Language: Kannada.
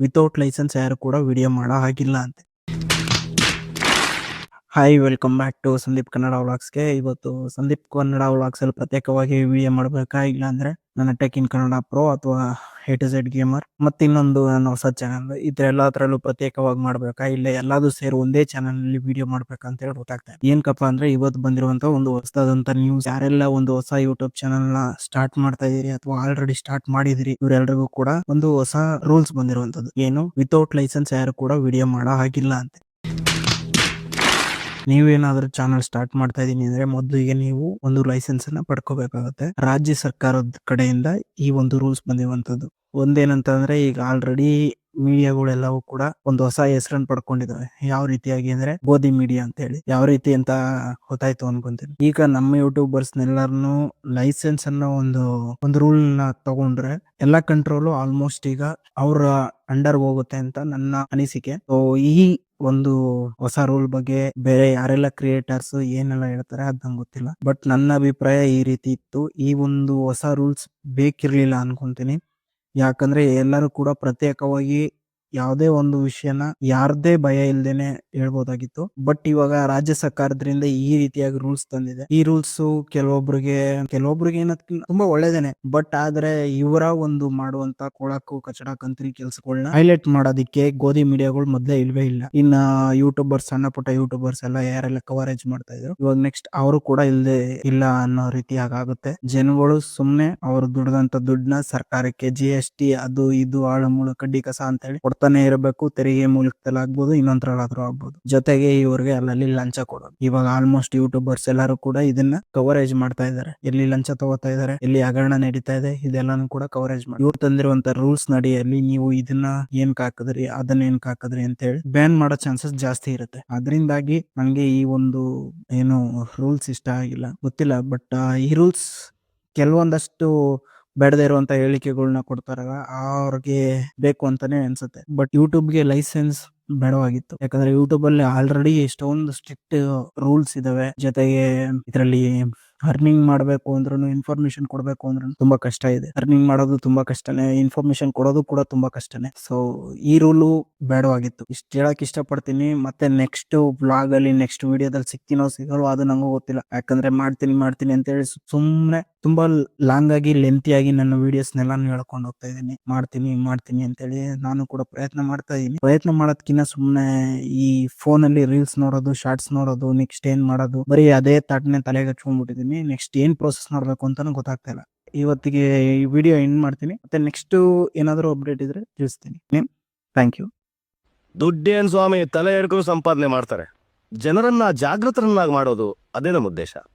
ವಿತೌಟ್ ಲೈಸೆನ್ಸ್ ಯಾರು ಕೂಡ ವಿಡಿಯೋ ಮಾಡೋ ಹಾಗಿಲ್ಲ ಅಂತೆ. Hi welcome back to Sandeep Kannada ವ್ಲಾಗ್ಸ್ಗೆ ಇವತ್ತು ಸಂದೀಪ್ ಕನ್ನಡ ವ್ಲಾಗ್ಸ್ ಅಲ್ಲಿ ಪ್ರತ್ಯೇಕವಾಗಿ ವಿಡಿಯೋ ಮಾಡಬೇಕಾಗಿಲ್ಲ ಅಂದ್ರೆ ನನ್ನ ಟೆಕ್ ಇನ್ ಕನ್ನಡ ಪ್ರೋ ಅಥವಾ ಎ ಟು ಗೇಮರ್ ಮತ್ತೆ ಇನ್ನೊಂದು ನನ್ನ ಹೊಸ ಚಾನಲ್ ಇದ್ರ ಎಲ್ಲಾದ್ರಲ್ಲೂ ಪ್ರತ್ಯೇಕವಾಗಿ ಮಾಡ್ಬೇಕಾ? ಇಲ್ಲ ಎಲ್ಲಾದ್ರು ಸೇರಿ ಒಂದೇ ಚಾನಲ್ ಅಲ್ಲಿ ವಿಡಿಯೋ ಮಾಡ್ಬೇಕಂತ ಹೇಳಿ ಗೊತ್ತಾಗ್ತಾ ಇದೆ. ಏನ್ಕಪ್ಪ ಅಂದ್ರೆ ಇವತ್ತು ಬಂದಿರುವಂತ ಒಂದು ಹೊಸದಂತ ನ್ಯೂಸ್ ಯಾರೆಲ್ಲ ಒಂದು ಹೊಸ ಯೂಟ್ಯೂಬ್ ಚಾನಲ್ನ ಸ್ಟಾರ್ಟ್ ಮಾಡ್ತಾ ಇದೀರಿ ಅಥವಾ ಆಲ್ರೆಡಿ ಸ್ಟಾರ್ಟ್ ಮಾಡಿದಿರಿ ಇವರೆಲ್ಲರಿಗೂ ಕೂಡ ಒಂದು ಹೊಸ ರೂಲ್ಸ್ ಬಂದಿರುವಂತದ್ದು. ಏನು? ವಿತೌಟ್ ಲೈಸೆನ್ಸ್ ಯಾರು ಕೂಡ ವಿಡಿಯೋ ಮಾಡೋ ಹಾಗಿಲ್ಲ ಅಂತ. ನೀವೇನಾದ್ರೂ ಚಾನಲ್ ಸ್ಟಾರ್ಟ್ ಮಾಡ್ತಾ ಇದೀನಿ ಅಂದ್ರೆ ಮೊದಲಿಗೆ ನೀವು ಒಂದು ಲೈಸೆನ್ಸ್ ಅನ್ನ ಪಡ್ಕೋಬೇಕಾಗುತ್ತೆ. ರಾಜ್ಯ ಸರ್ಕಾರದ ಕಡೆಯಿಂದ ಈ ಒಂದು ರೂಲ್ಸ್ ಬಂದಿರುವಂತದ್ದು. ಒಂದೇನಂತಂದ್ರೆ ಈಗ ಆಲ್ರೆಡಿ ಮೀಡಿಯಾಗಳೆಲ್ಲವೂ ಕೂಡ ಒಂದು ಹೊಸ ಹೆಸರನ್ನು ಪಡ್ಕೊಂಡಿದಾವೆ. ಯಾವ ರೀತಿಯಾಗಿ ಅಂದ್ರೆ ಗೋಧಿ ಮೀಡಿಯಾ ಅಂತ ಹೇಳಿ ಯಾವ ರೀತಿ ಅಂತ ಗೊತ್ತಾಯ್ತು ಅನ್ಕೊಂತೀನಿ. ಈಗ ನಮ್ಮ ಯೂಟ್ಯೂಬರ್ಸ್ ನೆಲ್ಲರನ್ನು ಲೈಸೆನ್ಸ್ ಅನ್ನೋ ಒಂದು ಒಂದು ರೂಲ್ನ ತಗೊಂಡ್ರೆ ಎಲ್ಲಾ ಕಂಟ್ರೋಲು ಆಲ್ಮೋಸ್ಟ್ ಈಗ ಅವರ ಅಂಡರ್ ಹೋಗುತ್ತೆ ಅಂತ ನನ್ನ ಅನಿಸಿಕೆ. ಸೊ ಈ ಒಂದು ಹೊಸ ರೂಲ್ ಬಗ್ಗೆ ಬೇರೆ ಯಾರೆಲ್ಲ ಕ್ರಿಯೇಟರ್ಸ್ ಏನೆಲ್ಲ ಹೇಳ್ತಾರೆ ಅದ್ ನಂಗೆ ಗೊತ್ತಿಲ್ಲ. ಬಟ್ ನನ್ನ ಅಭಿಪ್ರಾಯ ಈ ರೀತಿ ಇತ್ತು. ಈ ಒಂದು ಹೊಸ ರೂಲ್ಸ್ ಬೇಕಿರ್ಲಿಲ್ಲ ಅನ್ಕೊಂತೀನಿ. ಯಾಕಂದ್ರೆ ಎಲ್ಲರೂ ಕೂಡ ಪ್ರತ್ಯೇಕವಾಗಿ ಯಾವುದೇ ಒಂದು ವಿಷಯನ ಯಾರ್ದೇ ಭಯ ಇಲ್ದೇನೆ ಹೇಳ್ಬೋದಾಗಿತ್ತು. ಬಟ್ ಇವಾಗ ರಾಜ್ಯ ಸರ್ಕಾರದಿಂದ ಈ ರೀತಿಯಾಗಿ ರೂಲ್ಸ್ ತಂದಿದೆ. ಈ ರೂಲ್ಸ್ ಕೆಲವೊಬ್ರಿಗೆ ಕೆಲವೊಬ್ರಿಗೆ ಏನದಕ್ಕಿಂತ ತುಂಬಾ ಒಳ್ಳೇದೇನೆ. ಬಟ್ ಆದ್ರೆ ಇವರ ಒಂದು ಮಾಡುವಂತ ಕೊಳಕು, ಕಚಡ, ಕಂತ್ರಿ ಕೆಲಸಗಳನ್ನ ಹೈಲೈಟ್ ಮಾಡೋದಿಕ್ಕೆ ಗೋಧಿ ಮೀಡಿಯಾಗಳು ಮೊದ್ಲೇ ಇಲ್ವೇ ಇಲ್ಲ. ಇನ್ನ ಯೂಟ್ಯೂಬರ್ಸ್, ಸಣ್ಣ ಪುಟ್ಟ ಯೂಟ್ಯೂಬರ್ಸ್ ಎಲ್ಲ ಯಾರೆಲ್ಲ ಕವರೇಜ್ ಮಾಡ್ತಾ ಇದ್ರು, ಇವಾಗ ನೆಕ್ಸ್ಟ್ ಅವರು ಕೂಡ ಇಲ್ಲದೆ ಇಲ್ಲ ಅನ್ನೋ ರೀತಿ ಆಗುತ್ತೆ ಜನಗಳು ಸುಮ್ನೆ ಅವ್ರು ದುಡ್ದಂತ ದುಡ್ಡನ್ನ ಸರ್ಕಾರಕ್ಕೆ ಜಿ ಟಿ ಅದು ಇದು ಆಳ ಕಡ್ಡಿ ಕಸ ಅಂತ ಹೇಳಿ ಕೊಡ್ತಾನೆ ಇರಬೇಕು, ತೆರಿಗೆ ಮೂಲಕದಲ್ಲಿ ಆಗ್ಬೋದು ಇನ್ನೊಂದ್ರಲ್ಲಾದ್ರೂ ಆಗ್ಬೋದು. ಜೊತೆಗೆ ಇವರಿಗೆ ಅಲ್ಲಲ್ಲಿ ಲಂಚ ಕೊಡೋದು. ಇವಾಗ ಆಲ್ಮೋಸ್ಟ್ ಯೂಟ್ಯೂಬರ್ಸ್ ಎಲ್ಲರೂ ಕೂಡ ಇದನ್ನ ಕವರೇಜ್ ಮಾಡ್ತಾ ಇದಾರೆ ಎಲ್ಲಿ ಲಂಚ ತಗೋತಾ ಇದಾರೆ ಎಲ್ಲಿ ಹಗರಣ ನಡೀತಾ ಇದೆ, ಇದೆಲ್ಲಾನು ಕೂಡ ಕವರೇಜ್ ಮಾಡಿ. ಇವ್ರು ತಂದಿರುವಂತ ರೂಲ್ಸ್ ನಡಿಯಲ್ಲಿ ನೀವು ಇದನ್ನ ಏನ್ ಹಾಕಿದ್ರಿ ಅದನ್ನ ಏನ್ ಹಾಕಿದ್ರಿ ಅಂತ ಹೇಳಿ ಬ್ಯಾನ್ ಮಾಡೋ ಚಾನ್ಸಸ್ ಜಾಸ್ತಿ ಇರುತ್ತೆ. ಅದರಿಂದಾಗಿ ನಂಗೆ ಈ ಒಂದು ಏನು ರೂಲ್ಸ್ ಇಷ್ಟ ಆಗಿಲ್ಲ. ಗೊತ್ತಿಲ್ಲ ಬಟ್ ಈ ರೂಲ್ಸ್ ಕೆಲವೊಂದಷ್ಟು ಬೇಡದೇ ಇರುವಂತ ಹೇಳಿಕೆಗಳನ್ನ ಕೊಡ್ತಾರ ಅವ್ರಿಗೆ ಬೇಕು ಅಂತಾನೆ ಅನ್ಸುತ್ತೆ. ಬಟ್ ಯೂಟ್ಯೂಬ್ಗೆ ಲೈಸೆನ್ಸ್ ಬೇಡವಾಗಿತ್ತು. ಯಾಕಂದ್ರೆ ಯೂಟ್ಯೂಬ್ ಅಲ್ಲಿ ಆಲ್ರೆಡಿ ಎಷ್ಟೊಂದು ಸ್ಟ್ರಿಕ್ಟ್ ರೂಲ್ಸ್ ಇದಾವೆ. ಜೊತೆಗೆ ಇದರಲ್ಲಿ ಅರ್ನಿಂಗ್ ಮಾಡಬೇಕು ಅಂದ್ರೂ ಇನ್ಫಾರ್ಮೇಶನ್ ಕೊಡಬೇಕು ಅಂದ್ರೂ ತುಂಬಾ ಕಷ್ಟ ಇದೆ. ಅರ್ನಿಂಗ್ ಮಾಡೋದು ತುಂಬಾ ಕಷ್ಟನೇ ಇನ್ಫಾರ್ಮೇಶನ್ ಕೊಡೋದು ಕೂಡ ತುಂಬಾ ಕಷ್ಟನೇ. ಸೊ ಈ ರೂಲು ಬೇಡವಾಗಿತ್ತು. ಇಷ್ಟು ಹೇಳಕ್ ಇಷ್ಟಪಡ್ತೀನಿ. ಮತ್ತೆ ನೆಕ್ಸ್ಟ್ ಬ್ಲಾಗ್ ಅಲ್ಲಿ ನೆಕ್ಸ್ಟ್ ವಿಡಿಯೋದಲ್ಲಿ ಸಿಗ್ತೀನೋ ಸಿಗಲ್ವೋ, ಅದು ನಂಗೂ ಗೊತ್ತಿಲ್ಲ. ಯಾಕಂದ್ರೆ ಮಾಡ್ತೀನಿ ಮಾಡ್ತೀನಿ ಅಂತ ಹೇಳಿ ಸುಮ್ಮನೆ ತುಂಬಾ ಲಾಂಗ್ ಆಗಿ ಲೆಂತಿ ಆಗಿ ನನ್ನ ವಿಡಿಯೋಸ್ ನೆಲ್ಲಾನು ಹೇಳ್ಕೊಂಡು ಹೋಗ್ತಾ ಇದ್ದೀನಿ. ಮಾಡ್ತೀನಿ ಮಾಡ್ತೀನಿ ಅಂತ ಹೇಳಿ ನಾನು ಕೂಡ ಪ್ರಯತ್ನ ಮಾಡ್ತಾ ಇದ್ದೀನಿ. ಪ್ರಯತ್ನ ಮಾಡೋದ್ಕಿಂತ ಸುಮ್ಮನೆ ಈ ಫೋನ್ ಅಲ್ಲಿ ರೀಲ್ಸ್ ನೋಡೋದು ಶಾರ್ಟ್ಸ್ ನೋಡೋದು ನೆಕ್ಸ್ಟ್ ಏನ್ ಮಾಡೋದು, ಬರೀ ಅದೇ ತಾಟ್ನೆ ತಲೆಗೆ ಹಚ್ಕೊಂಡ್ಬಿಟ್ಟಿದೀನಿ ನೆಕ್ಸ್ಟ್ ಏನ್ ಪ್ರೋಸೆಸ್ ಮಾಡ್ಬೇಕು ಅಂತಲೂ ಗೊತ್ತಾಗ್ತಾ ಇಲ್ಲ. ಇವತ್ತಿಗೆ ಈ ವಿಡಿಯೋ ಎಂಡ್ ಮಾಡ್ತೀನಿ, ಮತ್ತೆ ನೆಕ್ಸ್ಟ್ ಏನಾದರೂ ಅಪ್ಡೇಟ್ ಇದ್ರೆ ತಿಳಿಸ್ತೀನಿ. ಥ್ಯಾಂಕ್ ಯು ದುಡ್ಡೇನ್ ಸ್ವಾಮಿ ತಲೆ ಎಡ್ಕೊಂಡು ಸಂಪಾದನೆ ಮಾಡ್ತಾರೆ. ಜನರನ್ನ ಜಾಗೃತರನ್ನಾಗಿ ಮಾಡೋದು ಅದೇ ನಮ್ಮ ಉದ್ದೇಶ.